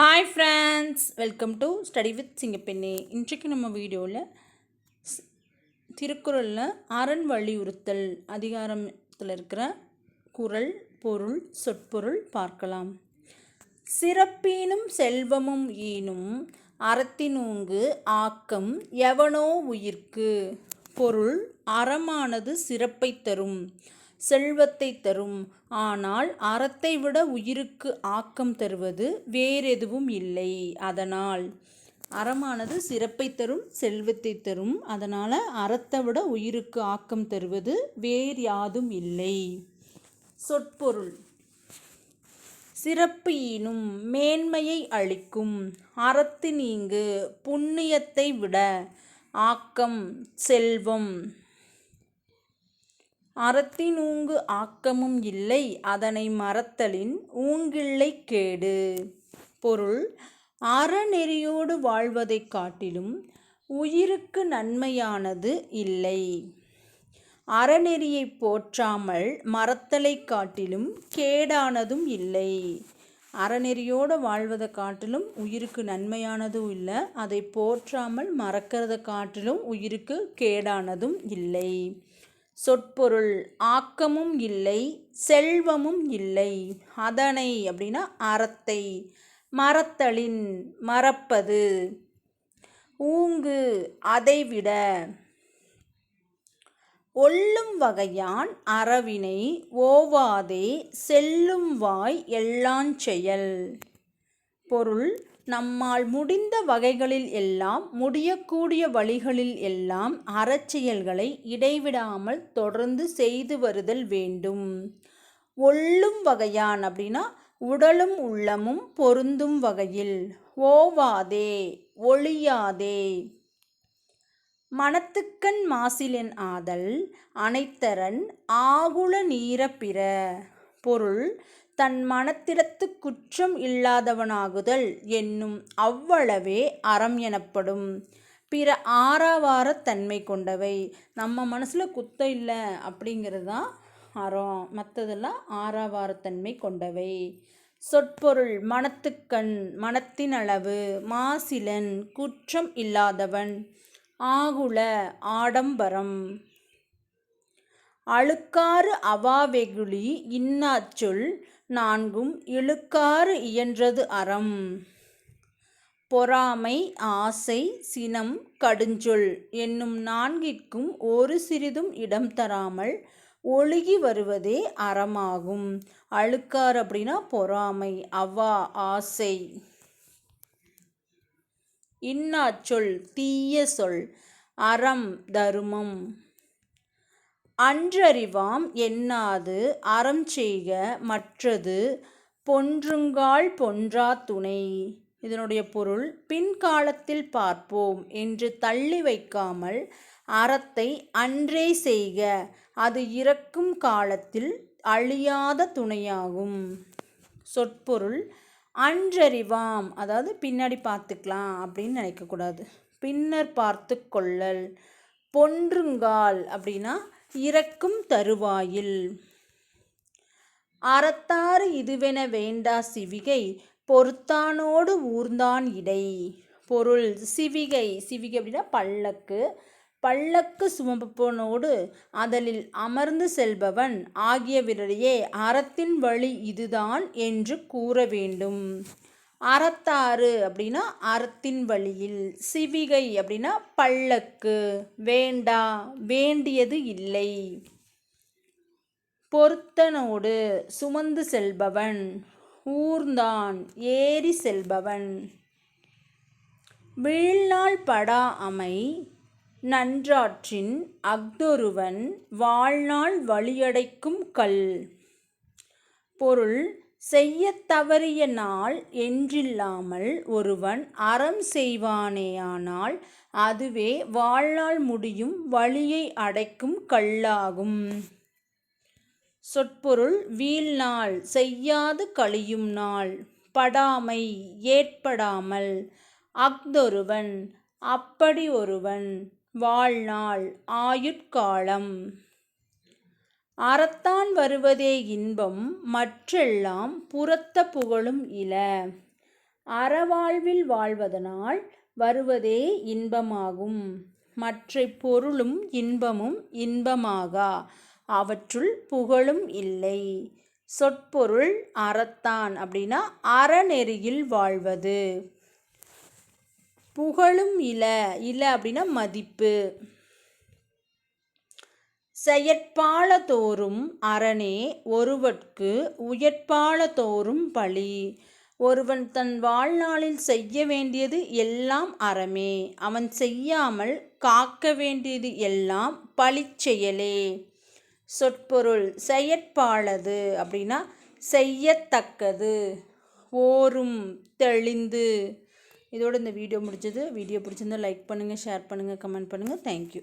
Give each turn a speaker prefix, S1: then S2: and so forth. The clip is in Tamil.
S1: Hi friends welcome to study with Singappenne இன்றைக்கு நம்ம வீடியோவில் திருக்குறளில் அரண் வலியுறுத்தல் அதிகாரத்தில் இருக்கிற குரல் பொருள் சொற்பொருள் பார்க்கலாம். சிறப்பீனும் செல்வமும் ஈனும் அறத்தினூங்கு ஆக்கம் எவனோ உயிர்க்கு. பொருள் அறமானது சிறப்பை தரும். செல்வத்தை தரும். ஆனால் அறத்தை விட உயிருக்கு ஆக்கம் தருவது வேறெதுவும் இல்லை. அதனால் அறமானது சிறப்பை தரும் செல்வத்தை தரும். அதனால் அறத்தை விட உயிருக்கு ஆக்கம் தருவது வேறு யாதும் இல்லை. சொற்பொருள். சிறப்பு ஈனும் மேன்மையை அளிக்கும். அறத்து நீங்கு புண்ணியத்தை விட ஆக்கம் செல்வம் அறத்தினூங்கு ஆக்கமும் இல்லை அதனை மறத்தலின் ஊங்கில்லை கேடு. பொருள் அறநெறியோடு வாழ்வதைக் காட்டிலும் உயிருக்கு நன்மையானது இல்லை. அறநெறியை போற்றாமல் மறத்தலை காட்டிலும் கேடானதும் இல்லை. அறநெறியோடு வாழ்வதை காட்டிலும் உயிருக்கு நன்மையானதும் இல்லை அதை போற்றாமல் மறக்கிறத காட்டிலும் உயிருக்கு கேடானதும் இல்லை. சொற்பொருள் ஆக்கமும் இல்லை செல்வமும் இல்லை. அதனை அப்படின்னா அறத்தை. மறத்தலின் மறப்பது. ஊங்கு அதைவிட. ஒல்லும் வகையான் அறவினை ஓவாதே செல்லும் வாய் எல்லாஞ்செயல் பொருள் நம்மால் முடிந்த வகைகளில் எல்லாம் முடியக்கூடிய வழிகளில் எல்லாம் அறச்செயல்களை இடைவிடாமல் தொடர்ந்து செய்து வருதல் வேண்டும். ஒள்ளும் வகையான் அப்படின்னா உடலும் உள்ளமும் பொருந்தும் வகையில். ஓவாதே ஒளியாதே மனத்துக்கண் மாசிலென் ஆதல் அனைத்தரன் ஆகுல நீர பிற பொருள் தன் மனத்திடத்து குற்றம் இல்லாதவனாகுதல் என்னும் அவ்வளவே அறம் எனப்படும். பிற ஆறாவார தன்மை கொண்டவை. நம்ம மனசில் குத்தம் இல்லை அப்படிங்கிறது தான் அறம். மற்றதெல்லாம் ஆறாவாரத்தன்மை கொண்டவை. சொற்பொருள் மனத்துக்கண் மனத்தின் அளவு மாசிலன் குற்றம் இல்லாதவன் ஆகுல ஆடம்பரம். அழுக்காறு அவாவெகுளி இன்னாச்சொல் நான்கும் இழுக்காறு இயன்றது அறம். பொறாமை ஆசை சினம் கடுஞ்சொல் என்னும் நான்கிற்கும் ஒரு சிறிதும் இடம் தராமல் ஒழுகி வருவதே அறமாகும். அழுக்கார் அப்படின்னா பொறாமை அவா ஆசை. இன்னாச்சொல் தீய சொல் அறம் தருமம். அன்றறிவாம் எண்ணாது அறம் செய்க மற்றது பொன்றுங்கால் பொன்றா துணை. இதனுடைய பொருள் பின்காலத்தில் பார்ப்போம் என்று தள்ளி வைக்காமல் அறத்தை அன்றே செய்க. அது இறக்கும் காலத்தில் அழியாத துணையாகும். சொற்பொருள் அன்றறிவாம். அதாவது பின்னாடி பார்த்துக்கலாம் அப்படின்னு நினைக்கக்கூடாது. பின்னர் பார்த்து கொள்ளல். பொன்றுங்கால் அப்படின்னா இறக்கும் தருவாயில். அறத்தாறு இதுவென வேண்டா சிவிகை பொறுத்தானோடு ஊர்ந்தான் இடை. பொருள் சிவிகை சிவிகை அப்படின்னா பல்லக்கு. பல்லக்கு சுமப்பனோடு அதலில் அமர்ந்து செல்பவன் ஆகியவரிடையே அறத்தின் வழி இதுதான் என்று கூற வேண்டும். அறத்தாறு அப்படின்னா அறத்தின் வழியில் சிவிகை அப்படின்னா பல்லக்கு வேண்டா வேண்டியது இல்லை. பொருத்தனோடு சுமந்து செல்பவன் ஊர்ந்தான் ஏறி செல்பவன். வீழ்நாள் படா அமை நன்றாற்றின் அக்தொருவன் வாழ்நாள் வழியடைக்கும் கல். பொருள் செய்ய தவறிய நாள் என்றில்லாமல் ஒருவன் அறம் செய்வானேயானால் அதுவே வாழ்நாள் முடியும் வழியை அடைக்கும் கல்லாகும். சொற்பொருள் வீழ்நாள் செய்யாது கழியும் நாள் படாமை ஏற்படாமல். அஃதொருவன் அப்படி ஒருவன் வாழ்நாள் ஆயுட்காலம். அறத்தான் வருவதே இன்பம் மற்றெல்லாம் புறத்த புகழும் இல. அறவாழ்வில் வாழ்வதனால் வருவதே இன்பமாகும். மற்ற பொருளும் இன்பமும் இன்பமாகா? அவற்றுள் புகழும் இல்லை. சொற்பொருள் அறத்தான் அப்படின்னா அறநெறியில் வாழ்வது. புகழும் இல. இல அப்படின்னா மதிப்பு. செயற்பாளதோறும் அரணே ஒருவற்கு உயற்பால தோறும் பழி. ஒருவன் தன் வாழ்நாளில் செய்ய வேண்டியது எல்லாம் அறமே. அவன் செய்யாமல் காக்க வேண்டியது எல்லாம் பழிச்செயலே சொற்பொருள் செயற்பாலது அப்படின்னா செய்யத்தக்கது. ஓரும் தெளிந்து. இதோடு இந்த வீடியோ முடிஞ்சது. வீடியோ பிடிச்சிருந்தால் லைக் பண்ணுங்கள் ஷேர் பண்ணுங்கள் கமெண்ட் பண்ணுங்கள் தேங்க்யூ